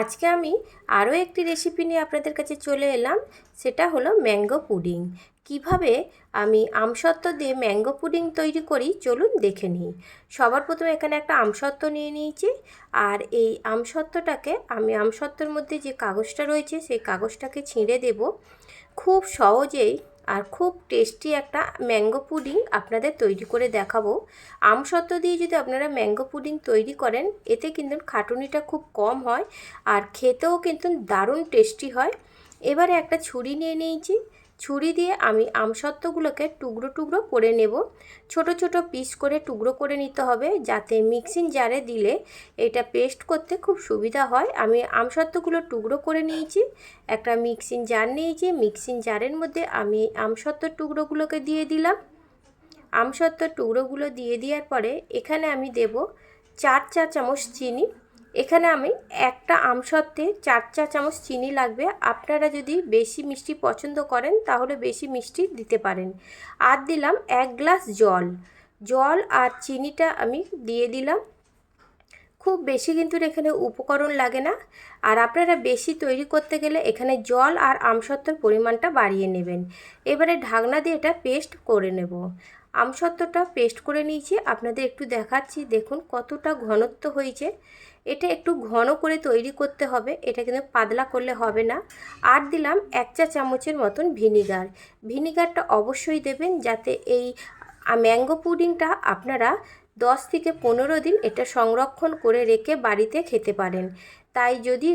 আজকে আমি আরও একটি রেসিপি নিয়ে আপনাদের কাছে চলে এলাম। সেটা হলো ম্যাঙ্গো পুডিং কীভাবে আমি আমসত্ত্ব দিয়ে ম্যাঙ্গো পুডিং তৈরি করি, চলুন দেখে নিই। সবার প্রথমে এখানে একটা আমসত্ত্ব নিয়ে নিয়েছি। আর এই আমসত্ত্বটাকে আমি আমসত্ত্বর মধ্যে যে কাগজটা রয়েছে, সেই কাগজটাকে ছিঁড়ে দেব। খুব সহজেই আর খুব টেস্টি একটা ম্যাঙ্গো পুডিং আপনাদের তৈরি করে দেখাবো। আমসত্ত্ব দিয়ে যদি আপনারা ম্যাঙ্গো পুডিং তৈরি করেন, এতে কিন্তু খাটুনিটা খুব কম হয় আর খেতেও কিন্তু দারুণ টেস্টি হয়। এবারে একটা ছুরি নিয়ে নিয়েছি। ছুরি দিয়ে আমি আমসত্ত্বগুলোকে টুকরো টুকরো করে নেব। ছোট ছোট পিস করে টুকরো করে নিতে হবে যাতে মিক্সিং জারে দিলে এটা পেস্ট করতে খুব সুবিধা হয়। আমি আমসত্ত্বগুলো টুকরো করে নিয়েছি, একটা মিক্সিং জার নিয়েছি, মিক্সিং জারের মধ্যে আমি আমসত্ত্বর টুকরোগুলোকে দিয়ে দিলাম। আমসত্ত্বর টুকরোগুলো দিয়ে দেওয়ার পরে এখানে আমি দেব চার চা চামচ চিনি। এখানে আমি একটা আমসত্ত্বে চার চা চামচ চিনি লাগবে। আপনারা যদি বেশি মিষ্টি পছন্দ করেন, তাহলে বেশি মিষ্টি দিতে পারেন। আর দিলাম এক গ্লাস জল। জল আর চিনিটা আমি দিয়ে দিলাম। খুব বেশি কিন্তু এখানে উপকরণ লাগে না। আর আপনারা বেশি তৈরি করতে গেলে এখানে জল আর আমসত্ত্বর পরিমাণটা বাড়িয়ে নেবেন। এবারে ঢাকনা দিয়ে এটা পেস্ট করে নেব। আমসত্ত্বটা পেস্ট করে নিয়েছি। আপনাদের একটু দেখাচ্ছি, দেখুন কতটা ঘনত্ব হয়েছে। এটা একটু ঘন করে তৈরি করতে হবে, এটা কিন্তু পাতলা করলে হবে না। আর দিলাম এক চা চামচের মতন ভিনিগার। ভিনিগারটা অবশ্যই দেবেন যাতে এই ম্যাঙ্গো পুডিংটা আপনারা দশ থেকে পনেরো দিন এটা সংরক্ষণ করে রেখে বাড়িতে খেতে পারেন। তাই যদি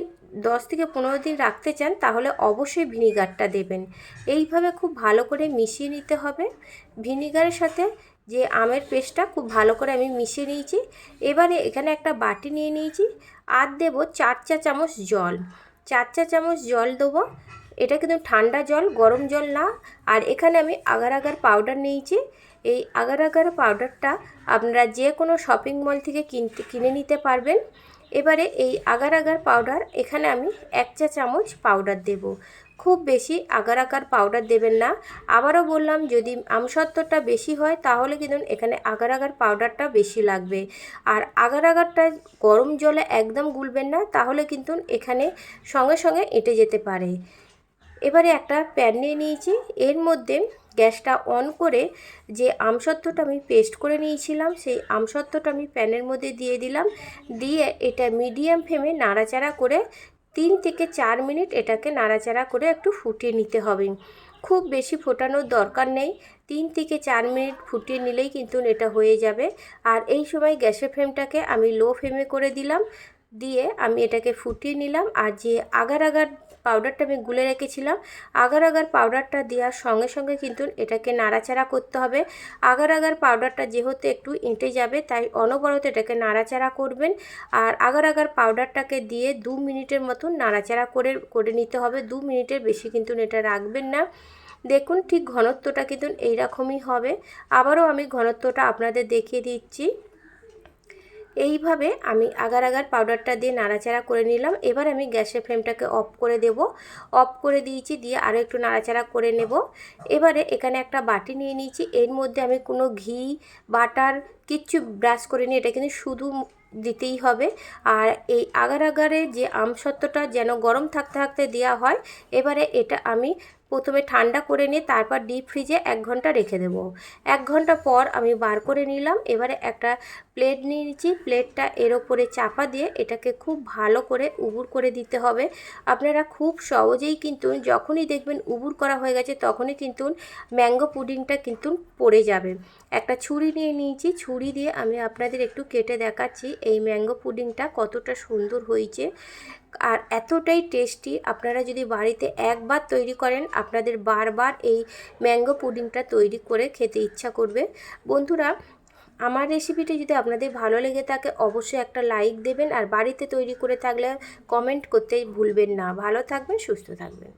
দশ থেকে পনেরো দিন রাখতে চান, তাহলে অবশ্যই ভিনিগারটা দেবেন। এইভাবে খুব ভালো করে মিশিয়ে নিতে হবে। ভিনিগারের সাথে যে আমের পেস্টটা খুব ভালো করে আমি মিশিয়ে নিয়েছি। এবারে এখানে একটা বাটি নিয়ে নিয়েছি। আর দেবো চার চা চামচ জল। চার চা চামচ জল দেবো। এটা কিন্তু ঠান্ডা জল, গরম জল না। আর এখানে আমি আগার আগার পাউডার নিয়েছি। এই আগার আগার পাউডারটা আপনারা যে কোনো শপিং মল থেকে কিনতে, কিনে নিতে পারবেন। এবারে এই আগার আগার পাউডার এখানে আমি এক চা চামচ পাউডার দেব। খুব বেশি আগার আগার পাউডার দেবেন না। আবারও বললাম, যদি আমসত্ত্বটা বেশি হয়, তাহলে কিন্তু এখানে আগার আগার পাউডারটা বেশি লাগবে। আর আগার আগারটা গরম জলে একদম গুলবেন না, তাহলে কিন্তু এখানে সঙ্গে সঙ্গে এঁটে যেতে পারে। এবারে একটা প্যান নিয়ে নিয়েছি। এর মধ্যে গ্যাসটা অন করে যে আমসত্ত্বটা আমি পেস্ট করে নিয়েছিলাম, সেই আমসত্ত্বটা আমি প্যানের মধ্যে দিয়ে দিলাম। দিয়ে এটা মিডিয়াম ফ্লেমে নাড়াচাড়া করে তিন থেকে চার মিনিট এটাকে নাড়াচাড়া করে একটু ফুটিয়ে নিতে হবে। খুব বেশি ফোটানোর দরকার নেই, তিন থেকে চার মিনিট ফুটিয়ে নিলেই কিন্তু এটা হয়ে যাবে। আর এই সময় গ্যাসের ফ্লেমটাকে আমি লো ফ্লেমে করে দিলাম। দিয়ে আমি এটাকে ফুটিয়ে নিলাম। আর যে আগার আগার পাউডারটা আমি গুলে রেখেছিলাম। আগার আগার পাউডারটা দেওয়ার সঙ্গে সঙ্গে কিন্তু এটাকে নাড়াচাড়া করতে হবে। আগার আগার পাউডারটা যেহেতু একটু এঁটে যাবে, তাই অনবরত এটাকে নাড়াচাড়া করবেন। আর আগার আগার পাউডারটাকে দিয়ে দু মিনিটের মতন নাড়াচাড়া করে করে নিতে হবে। দু মিনিটের বেশি কিন্তু এটা রাখবেন না। দেখুন ঠিক ঘনত্বটা কিন্তু এইরকমই হবে। আবারও আমি ঘনত্বটা আপনাদের দেখিয়ে দিচ্ছি। এইভাবে আমি আগার আগার পাউডারটা দিয়ে নাড়াচাড়া করে নিলাম। এবার আমি গ্যাসের ফ্লেমটাকে অফ করে দেব। অফ করে দিয়েছি, দিয়ে আরও একটু নাড়াচাড়া করে নেব। এবারে এখানে একটা বাটি নিয়ে নিয়েছি। এর মধ্যে আমি কোনো ঘি, বাটার কিচ্ছু ব্রাশ করে নিই এটা কিন্তু শুধু দিতেই হবে। আর এই আগার আগারে যে আমসত্ত্বটা যেন গরম থাকতে থাকতে দেওয়া হয়, এবারে এটা আমি প্রথমে ঠান্ডা করে নিয়ে তারপর ডিপ ফ্রিজে এক ঘণ্টা রেখে দেবো। এক ঘণ্টা পর আমি বার করে নিলাম। এবারে একটা প্লেট নিয়ে নিচ্ছি। প্লেটটা এর ওপরে চাপা দিয়ে এটাকে খুব ভালো করে উবুর করে দিতে হবে। আপনারা খুব সহজেই কিন্তু যখনই দেখবেন উবুর করা হয়ে গেছে, তখনই কিন্তু ম্যাঙ্গো পুডিংটা কিন্তু পড়ে যাবে। একটা ছুরি নিয়ে নিয়েছি। ছুরি দিয়ে আমি আপনাদের একটু কেটে দেখাচ্ছি। এই ম্যাঙ্গো পুডিংটা কতটা সুন্দর হয়েছে। আর এতটাই টেস্টি আপনারা যদি বাড়িতে একবার তৈরি করেন, আপনাদের বারবার এই ম্যাঙ্গো পুডিংটা তৈরি করে খেতে ইচ্ছা করবে। বন্ধুরা, আমার রেসিপিটি যদি আপনাদের ভালো লেগে থাকে, অবশ্যই একটা লাইক দেবেন। আর বাড়িতে তৈরি করে থাকলে কমেন্ট করতে ভুলবেন না। ভালো থাকবেন, সুস্থ থাকবেন।